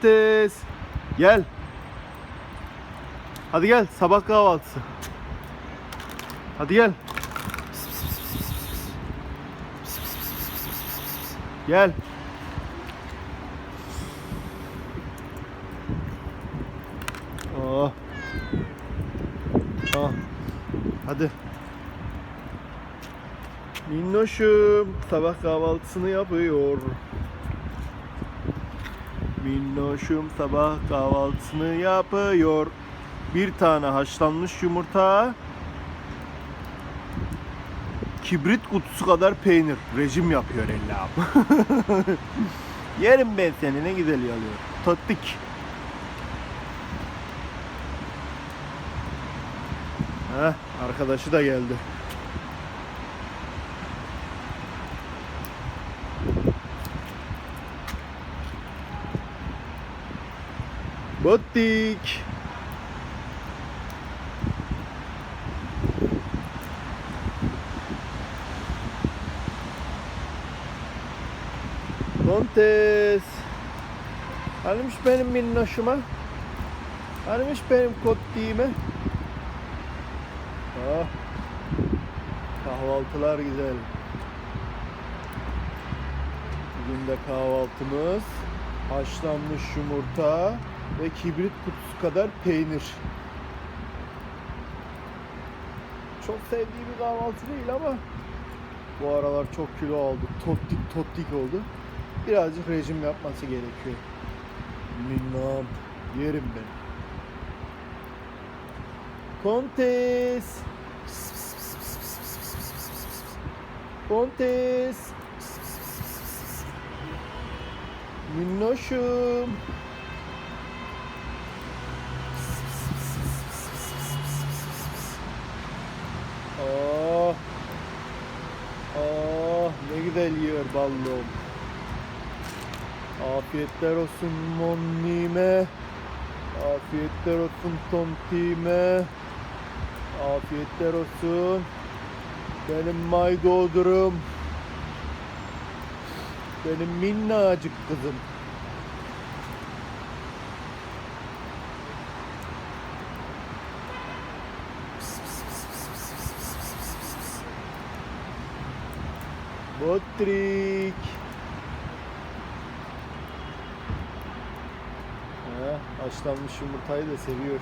Kontes. Gel. Hadi gel sabah kahvaltısı. Hadi gel. Gel. Oh. Ah. Hadi. Minnoşum sabah kahvaltısını yapıyor. Minnoşum sabah kahvaltısını yapıyor. Bir tane haşlanmış yumurta. Kibrit kutusu kadar peynir. Rejim yapıyor Allah'ım. Yerim ben seni ne güzel yalıyor. Tattik. Heh, arkadaşı da geldi. Bottik. Kontes. Hanimiş benim minnoşuma? Hanimiş benim kottiğime? Ah. Kahvaltılar güzel. Bugün de kahvaltımız haşlanmış yumurta ve kibrit kutusu kadar peynir. Çok sevdiğim bir kahvaltı değil ama bu aralar çok kilo aldı. Tottik tottik oldu. Birazcık rejim yapması gerekiyor. Minnam yerim ben. Kontes. Kontes. Minnoşum. Oh. Oh ne güzel yiyor ballum. Afiyetler olsun monnime. Afiyetler olsun tontime. Afiyetler olsun. Benim maydodurum. Benim minnacık kızım. Botrik. He, haşlanmış yumurtayı da seviyor.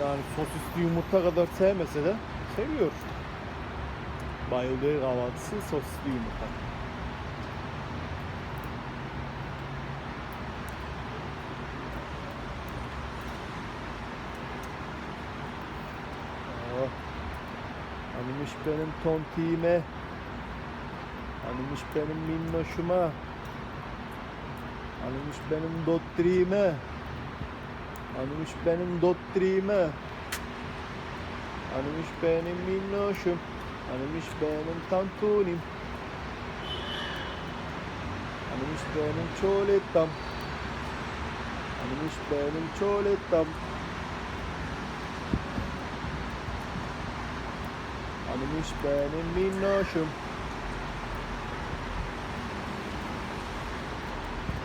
Yani sosisli yumurta kadar sevmese de seviyor. Bayıldığı kahvaltısı sosisli yumurta. Oh. Hanimiş benim tontiğime. Hanimiş benim minnoşuma. Hanimiş benim dottriğime. Hanimiş benim dottriğime. Hanimiş benim minnoşum. Hanimiş benim tantunim. Hanimiş benim çoletam. Hanimiş benim çoletam. Hanimiş benim minnoşum.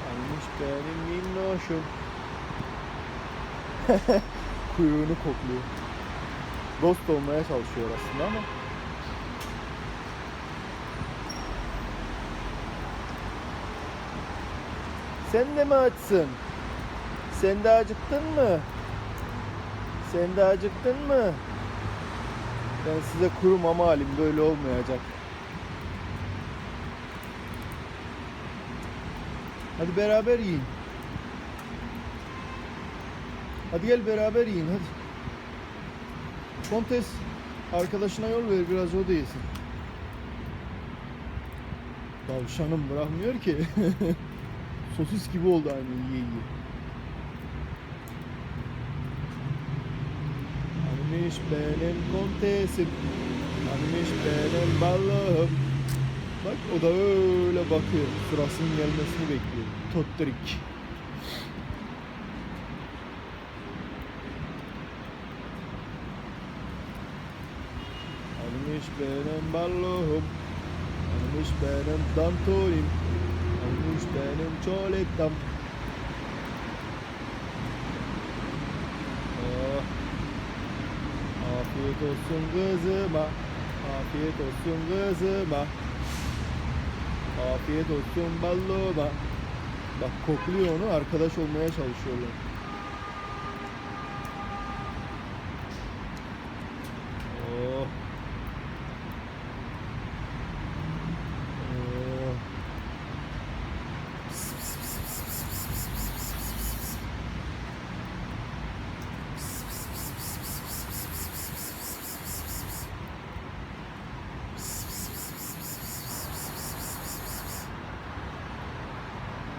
Hanimiş benim minnoşum. Kuyruğunu kokluyor. Dost olmaya çalışıyor aslında ama. Sen de mi açsın? Sen de acıktın mı? Sen de acıktın mı? Ben size kuru mama alayım böyle olmayacak. Hadi beraber yiyin. Hadi gel beraber yiyin hadi. Kontes arkadaşına yol ver biraz o da yesin. Tavşanım bırakmıyor ki. Sosis gibi oldu aynı yiye yiye. Hanimiş benim kontesim. Hanimiş benim balığım. Bak o da öyle bakıyor. Sırasının gelmesini bekliyor. Totterik. Hanimiş benim balığım. Hanimiş benim dantonim. Hanimiş olmuş benim çoletam. Oh. Afiyet olsun kızıma. Afiyet olsun kızıma. Afiyet olsun balluma. Bak kokluyor onu arkadaş olmaya çalışıyorlar. Oh. Oh.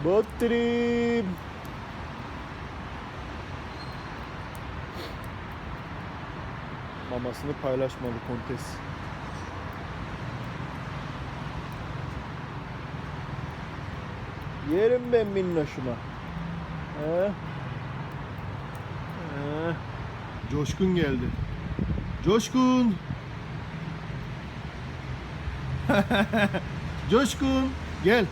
Batterim. Mamasını paylaşmalı kontes. Yerim ben minnoşuma. He? He? Coşkun geldi. Coşkun. Coşkun gel.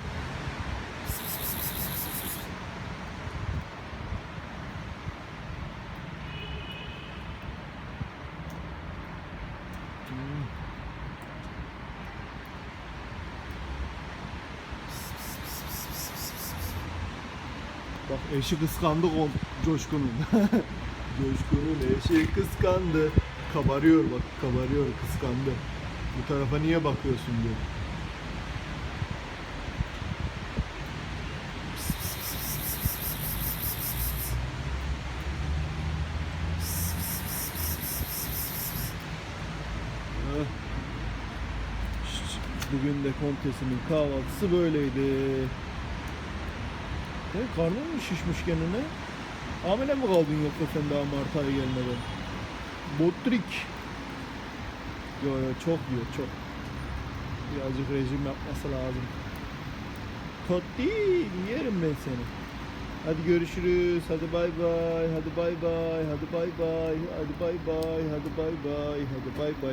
Bak eşi kıskandı kon Coşkun'un. Coşkun'un eşi kıskandı. Kabarıyor bak kabarıyor kıskandı. Bu tarafa niye bakıyorsun diyor. Ah. Bugün de kontesimin kahvaltısı böyleydi. Ne karnın mı şişmiş kendine? Hamile mi kaldın yoksa sen daha Mart ayı gelmeden? Botrik. Yo yo çok yiyor çok. Birazcık rejim yapması lazım. Totti yerim ben seni. Hadi görüşürüz. Hadi bay bay. Hadi bay bay. Hadi bay bay. Hadi bay bay. Hadi bay bay. Hadi bay bay.